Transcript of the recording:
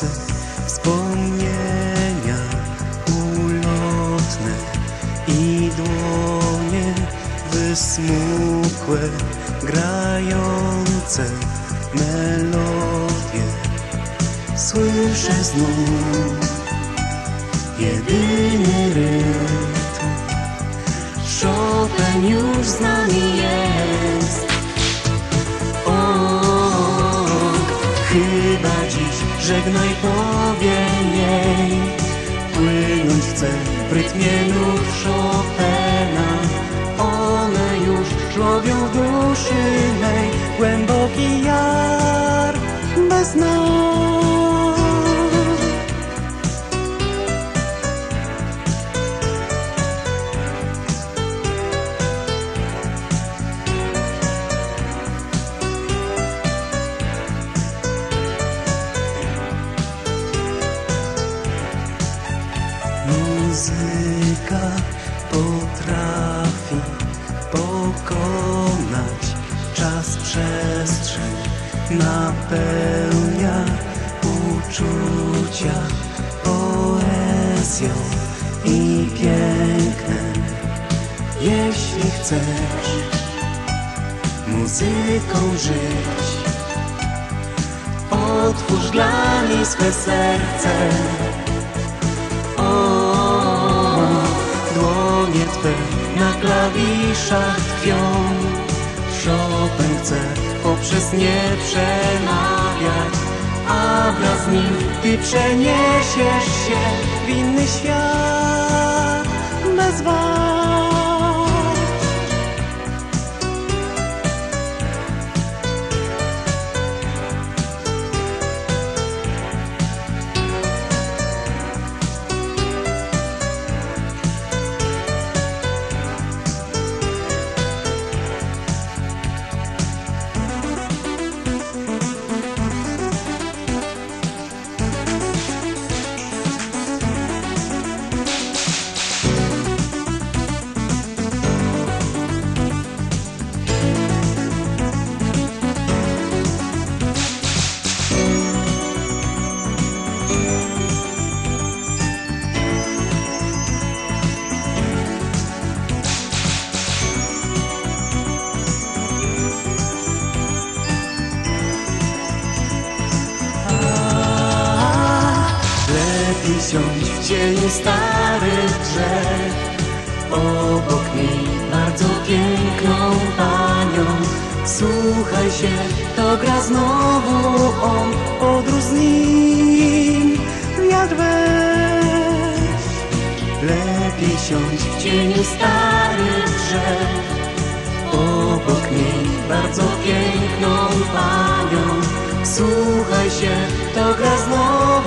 włosy, wspomnienia ulotne i dłonie wysmukłe, grające melodie. Słyszę znów jedyny rytm. Chopin już z nami jest. Żegnaj powiem jej. Płynąć chcę w rytmie nut Chopina. One już żłobią w duszy mej. Głęboki jar bez nas. Muzyka potrafi pokonać czas, przestrzeń, napełnia uczucia poezją i pięknem. Jeśli chcesz muzyką żyć, otwórz dla niej swe serce. Na klawiszach tkwią. Chopin chce poprzez nie przemawiać, a wraz z nim Ty przeniesiesz się w inny świat bez Was. Siąść w cieniu starych drzew Obok niej bardzo piękną panią. Słuchaj się, to gra znowu on. Podróż z nim, wiatr weź. Lepiej siąść w cieniu starych drzew Obok niej bardzo piękną panią. Słuchaj się, to gra znowu